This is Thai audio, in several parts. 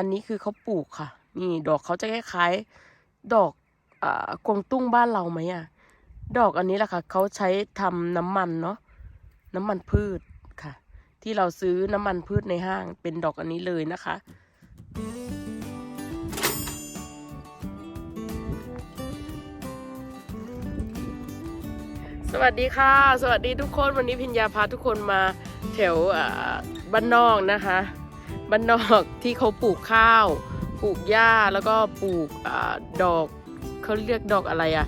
อันนี้คือเขาปลูกค่ะ นี่ดอกเขาจะคล้ายๆดอกอากวางตุ้งบ้านเราไหมอะดอกอันนี้แหละค่ะเขาใช้ทำน้ำมันเนาะน้ำมันพืชค่ะ ที่เราซื้อน้ำมันพืชในห้างเป็นดอกอันนี้เลยนะคะสวัสดีค่ะ สวัสดีทุกคนวันนี้พิญญาพาทุกคนมาแถวบ้านนอกนะคะ บ้านนอกที่เขาปลูกข้าว ปลูกหญ้าแล้วก็ปลูกอดอกเขาเรียกดอกอะไรอะ่ะ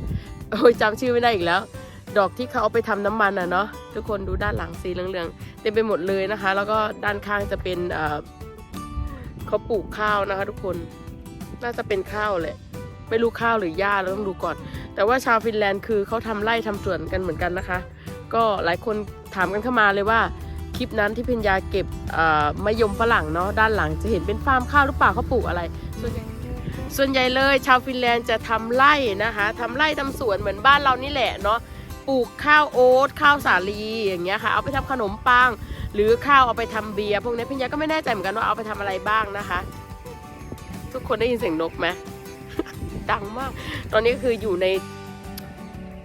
โอ้ยจำชื่อไม่ได้อีกแล้ว ดอกที่เขาเอาไปทำน้ำมันอะเนาะทุกคนดูด้านหลังสีเหลืองๆเต็มไปหมดเลยนะคะ แล้วก็ด้านข้างจะเป็นเขาปลูกข้าวนะคะ ทุกคนน่าจะเป็นข้าวแหละไม่รู้ข้าวหรือหญ้าเราต้องดูก่อน แต่ว่าชาวฟินแลนด์คือเขาทำไร่ทำสวนกันเหมือนกันนะคะ ก็หลายคนถามกันเข้ามาเลยว่า คลิปนั้นที่พ็ญญาเก็บมะยมฝรั่งเนาะด้านหลังจะเห็นเป็นฟาร์มข้าวหรือเปล่าเขาปลูกอะไร ส่วนใหญ่ส่วนใหญ่เลยชาวฟินแลนด์จะทำไร่นะคะทำไร่ทำสวนเหมือนบ้านเรานี่แหละเนาะปลูกข้าวโอ๊ตข้าวสาลีอย่างเงี้ยค่ะเอาไปทำขนมปัง หรือข้าวเอาไปทำเบียร์พวกนี้พ็ญญาก็ไม่แน่ใจเหมือนกันว่าเอาไปทำอะไรบ้างนะคะ ทุกคนได้ยินเสียงนกไหมดังมาก ตอนนี้คืออยู่ใน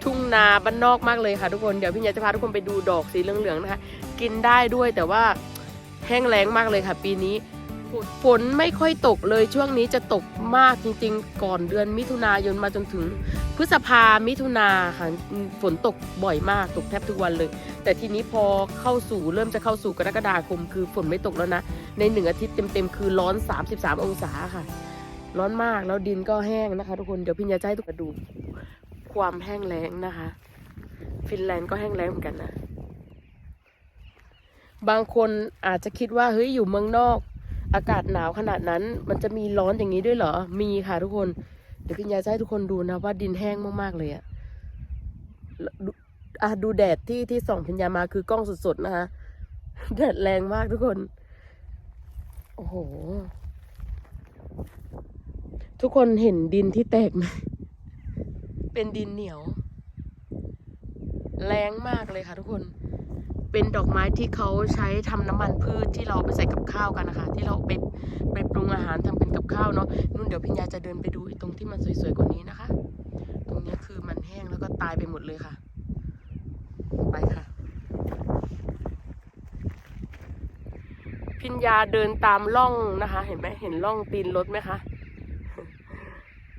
ทุ่งนาบ้านนอกมากเลยค่ะทุกคน เดี๋ยวพี่ยาจะพาทุกคนไปดูดอกสีเหลืองๆนะคะ กินได้ด้วยแต่ว่าแห้งแล้งมากเลยค่ะ ปีนี้ฝนฝนไม่ค่อยตกเลยช่วงนี้จะตกมากจริงๆ ก่อนเดือนมิถุนายนมาจนถึง พฤษภามิถุนาค่ะฝนตกบ่อยมากตกแทบทุกวันเลย แต่ทีนี้พอเข้าสู่เริ่มจะเข้าสู่กรกฎาคม คือฝนไม่ตกแล้วนะ ในหนึ่งอาทิตย์เต็มๆ คือร้อน 33 องศาค่ะ ร้อนมากแล้วดินก็แห้งนะคะ ทุกคนเดี๋ยวพี่ยาจะให้ทุกคนดูความแห้งแล้งนะคะ ฟินแลนด์ก็แห้งแล้งเหมือนกันนะ บางคนอาจจะคิดว่าเฮ้ยอยู่เมืองนอก อากาศหนาวขนาดนั้น มันจะมีร้อนอย่างนี้ด้วยเหรอ มีค่ะทุกคน เดี๋ยวพี่ยาจะให้ทุกคนดูนะว่าดินแห้งมากๆเลยอะดูอะดูแดดที่ที่ส่องพิญญามาคือกล้องสดๆนะคะแดดแรงมากทุกคน โอ้โห ทุกคนเห็นดินที่แตกไหมเป็นดินเหนียว แรงมากเลยค่ะทุกคน เป็นดอกไม้ที่เขาใช้ทำน้ำมันพืชที่เราไปใส่กับข้าวกันนะคะที่เราไปไปปรุงอาหารทำเป็นกับข้าวเนาะนู่นเดี๋ยวพิญญาจะเดินไปดูตรงที่มันสวยๆกว่านี้นะคะ ตรงนี้คือมันแห้งแล้วก็ตายไปหมดเลยค่ะ ไปค่ะ พิญญาเดินตามร่องนะคะ เห็นไหมเห็นร่องตีนรถไหมคะ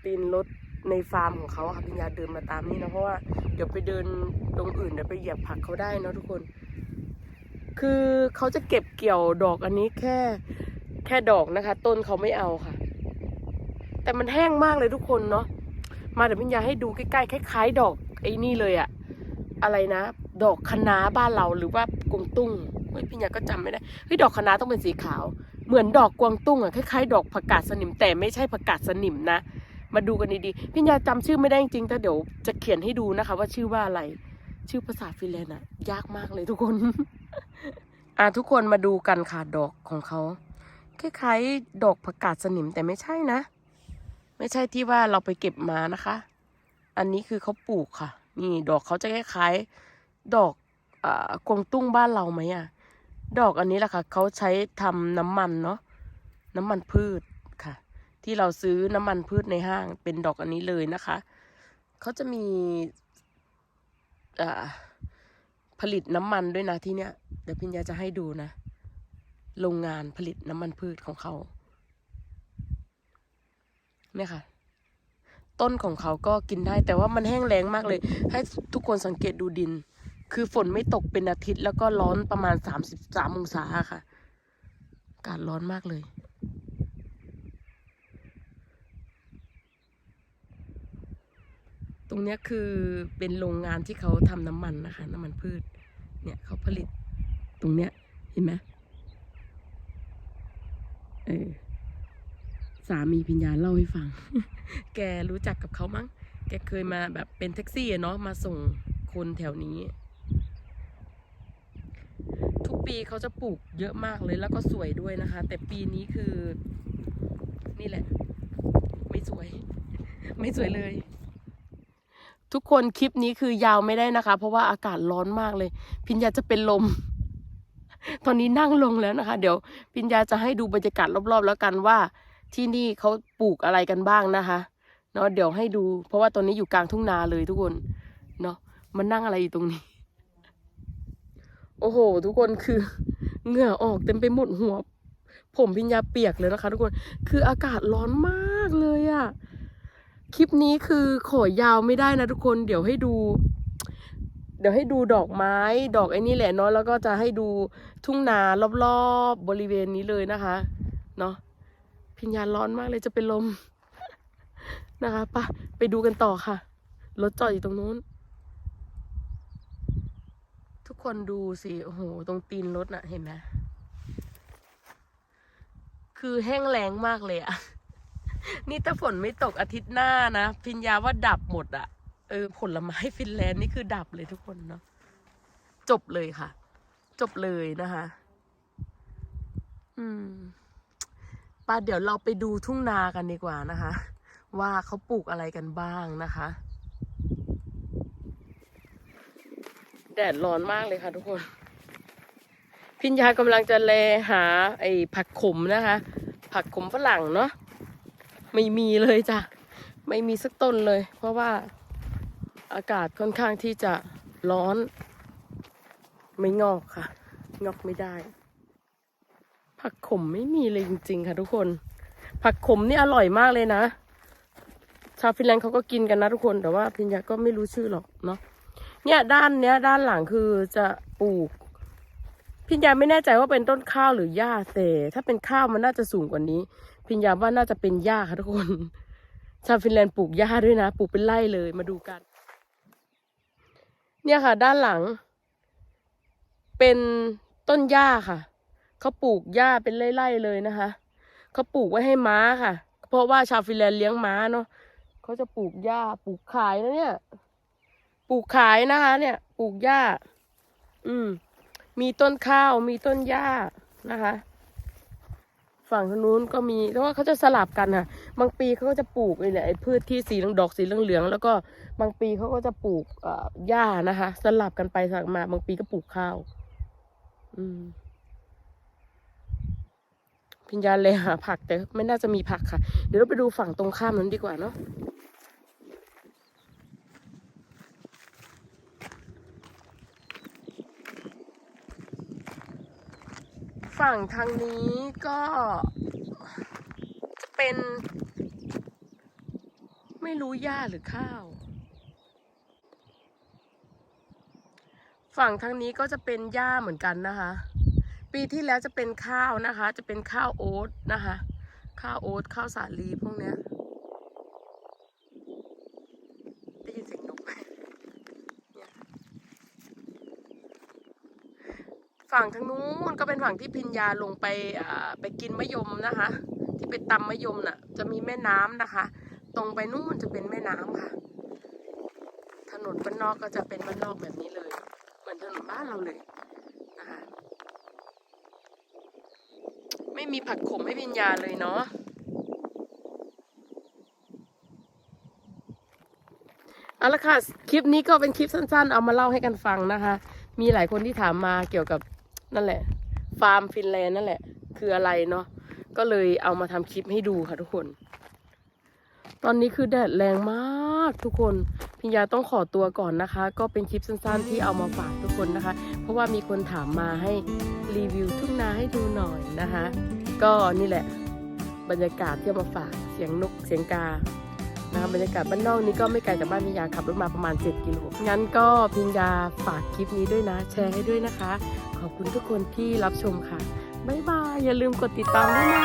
ตีนรถในฟาร์มของเขาค่ะพิญญาเดินมาตามนี่นะเพราะว่า ดี๋ยวไปเดินตรงอื่นเดี๋ยวไปเหยียบผักเขาได้เนะทุกคน คือเขาจะเก็บเกี่ยวดอกอันนี้แค่ แค่ดอกนะคะ ต้นเขาไม่เอาค่ะ แต่มันแห้งมากเลยทุกคนเนาะมาเดี๋ยวพิญญาให้ดูใกล้ๆคล้ายๆดอกไอ้นี่เลยอะอะไรนะ ดอกคะน้าบ้านเราหรือว่ากวางตุ้งเฮ้ยพิญญาก็จำไม่ได้เฮ้ยดอกคะน้าต้องเป็นสีขาว เหมือนดอกกวางตุ้งอะคล้ายๆดอกผักกาดสนิมแต่ไม่ใช่ผักกาดสนิมนะ มาดูกันดีๆพี่ยาจำชื่อไม่ได้จริงแต่เดี๋ยวจะเขียนให้ดูนะคะ ว่าชื่อว่าอะไร ชื่อภาษาฟินแลนด์อะยากมากเลยทุกคน อะทุกคนมาดูกันค่ะดอกของเขาคล้ายๆดอกผักกาดสนิมแต่ไม่ใช่นะ ไม่ใช่ที่ว่าเราไปเก็บมานะคะ อันนี้คือเขาปลูกค่ะ นี่ดอกเขาจะคล้ายๆ ดอกอกวางตุ้งบ้านเราไหมอะดอกอันนี้แหละค่ะเขาใช้ทำน้ำมันเนาะน้ำมันพืช ที่เราซื้อน้ำมันพืชในห้างเป็นดอกอันนี้เลยนะคะ เขาจะมีผลิตน้ำมันด้วยนะที่เนี้ยเดี๋ยวพิญญาจะให้ดูนะ โรงงานผลิตน้ำมันพืชของเขาเนี่ยค่ะ ต้นของเขาก็กินได้ แต่ว่ามันแห้งแล้งมากเลย ให้ทุกคนสังเกตดูดิน คือฝนไม่ตกเป็นอาทิตย์ แล้วก็ร้อนประมาณสามสิบสามองศาค่ะ อากาศร้อนมากเลย ตรงนี้คือเป็นโรงงานที่เขาทำน้ำมันนะคะ น้ำมันพืช เนี่ยเขาผลิตตรงเนี้ยเห็นไหมเออสามีพิญญาเล่าให้ฟัง แกรู้จักกับเขามั้ง แกเคยมาแบบเป็นแท็กซี่เนาะมาส่งคนแถวนี้ ทุกปีเขาจะปลูกเยอะมากเลยแล้วก็สวยด้วยนะคะ แต่ปีนี้คือ นี่แหละ ไม่สวย ไม่สวยเลย ทุกคนคลิปนี้คือยาวไม่ได้นะคะ เพราะว่าอากาศร้อนมากเลย พิญญาจะเป็นลม ตอนนี้นั่งลงแล้วนะคะ เดี๋ยวพิญญาจะให้ดูบรรยากาศรอบๆ แล้วกันว่า ที่นี่เขาปลูกอะไรกันบ้างนะคะเนาะเดี๋ยวให้ดู เพราะว่าตอนนี้อยู่กลางทุ่งนาเลยทุกคนเนาะมันนั่งอะไรอยู่ตรงนี้ โอ้โห ทุกคนคือเหงื่อออกเต็มไปหมดหัว ผมพิญญาเปียกเลยนะคะ ทุกคน คืออากาศร้อนมากเลยอะ คลิปนี้คือขอยาวไม่ได้นะทุกคนเดี๋ยวให้ดู เดี๋ยวให้ดูดอกไม้ ดอกไอ้นี่แหละเนาะแล้วก็จะให้ดูทุ่งนารอบๆบริเวณนี้เลยนะคะ เนาะพิญญาร้อนมากเลยจะเป็นลมนะคะปะไปดูกันต่อค่ะ รถจอดอยู่ตรงนู้น ทุกคนดูสิ โอ้โห ตรงตีนรถน่ะ เห็นไหมคือแห้งแล้งมากเลยอะ นี่ถ้าฝนไม่ตกอาทิตย์หน้านะพิญญาว่าดับหมดอะเออผลไม้ฟินแลนด์นี่คือดับเลยทุกคนเนาะจบเลยค่ะ จบเลยนะคะ อืมป้าเดี๋ยวเราไปดูทุ่งนากันดีกว่านะคะ ว่าเขาปลูกอะไรกันบ้างนะคะ แดดร้อนมากเลยค่ะทุกคน พิญญากำลังจะแลหา ไอ้ผักขมนะคะ ผักขมฝรั่งเนาะ ไม่มีเลยจ้ะ ไม่มีสักต้นเลย เพราะว่าอากาศค่อนข้างที่จะร้อน ไม่งอกค่ะ งอกไม่ได้ ผักขมไม่มีเลยจริงๆค่ะทุกคน ผักขมนี่อร่อยมากเลยนะ ชาวฟินแลนด์เขาก็กินกันนะทุกคนแต่ว่าพิญญาก็ไม่รู้ชื่อหรอกเนาะเนี่ยด้านเนี้ยด้านหลังคือจะปลูก พิญญาไม่แน่ใจว่าเป็นต้นข้าวหรือหญ้าแต่ถ้าเป็นข้าวมันน่าจะสูงกว่านี้ พิญญาว่าน่าจะเป็นหญ้าค่ะทุกคน ชาวฟินแลนด์ปลูกหญ้าด้วยนะ ปลูกเป็นไร่เลยมาดูกัน เนี่ยค่ะ ด้านหลัง เป็นต้นหญ้าค่ะเขาปลูกหญ้าเป็นไร่ๆเลยนะคะเขาปลูกไว้ให้ม้าค่ะ เพราะว่าชาวฟินแลนด์เลี้ยงม้าเนาะเขาจะปลูกหญ้าปลูกขายนะเนี่ย ปลูกขายนะคะ เนี่ย ปลูกหญ้า อืม มีต้นข้าวมีต้นหญ้านะคะ ฝั่งทางนู้นก็มีเพราะว่าเขาจะสลับกันค่ะ บางปีเขาก็จะปลูกไอ้เนี่ยไอ้พืชที่สีเหลืองดอกสีเหลืองๆแล้วก็บางปีเขาก็จะปลูกหญ้านะคะ สลับกันไปสลับมา บางปีก็ปลูกข้าว อืมพิญญาเลยหาผักแต่ไม่น่าจะมีผักค่ะ เดี๋ยวเราไปดูฝั่งตรงข้ามนั้นดีกว่าเนาะ ฝั่งทางนี้ก็จะเป็น ไม่รู้หญ้าหรือข้าว ฝั่งทางนี้ก็จะเป็นหญ้าเหมือนกันนะคะ ปีที่แล้วจะเป็นข้าวนะคะ จะเป็นข้าวโอ๊ตนะคะ ข้าวโอ๊ตข้าวสาลีพวกเนี้ยได้ยินเสียงนกไหมเนี่ย ฝั่งทางนู้นก็เป็นฝั่งที่พิญญาลงไปอ่าไปกินมะยมนะคะ ที่ไปตำมะยมน่ะ จะมีแม่น้ำนะคะ ตรงไปนู่นจะเป็นแม่น้ำค่ะ ถนนบ้านนอกก็จะเป็นบ้านนอกแบบนี้เลย เหมือนถนนบ้านเราเลยนะคะ ไม่มีผักขมให้พิญญาเลยเนาะเอาละค่ะ คลิปนี้ก็เป็นคลิปสั้นๆ เอามาเล่าให้กันฟังนะคะ มีหลายคนที่ถามมาเกี่ยวกับ นั่นแหละ ฟาร์มฟินแลนด์นั่นแหละ คืออะไรเนาะก็เลยเอามาทำคลิปให้ดูค่ะทุกคน ตอนนี้คือแดดแรงมากทุกคน พิญญาต้องขอตัวก่อนนะคะ ก็เป็นคลิปสั้นๆ ที่เอามาฝากทุกคนนะคะ เพราะว่ามีคนถามมาให้รีวิวทุ่งนาให้ดูหน่อยนะคะ ก็นี่แหละ บรรยากาศที่ามาฝากเสียงนกเสียงกานะคะบรรยากาศบ้านนอกนี้ก็ไม่ไกลจากบ้านพิญญาขับรถมาประมาณ 7 กิโลงั้นก็พิญญาฝากคลิปนี้ด้วยนะ แชร์ให้ด้วยนะคะ ขอบคุณทุกคนที่รับชมค่ะ บ๊ายบาย อย่าลืมกดติดตามด้วยนะ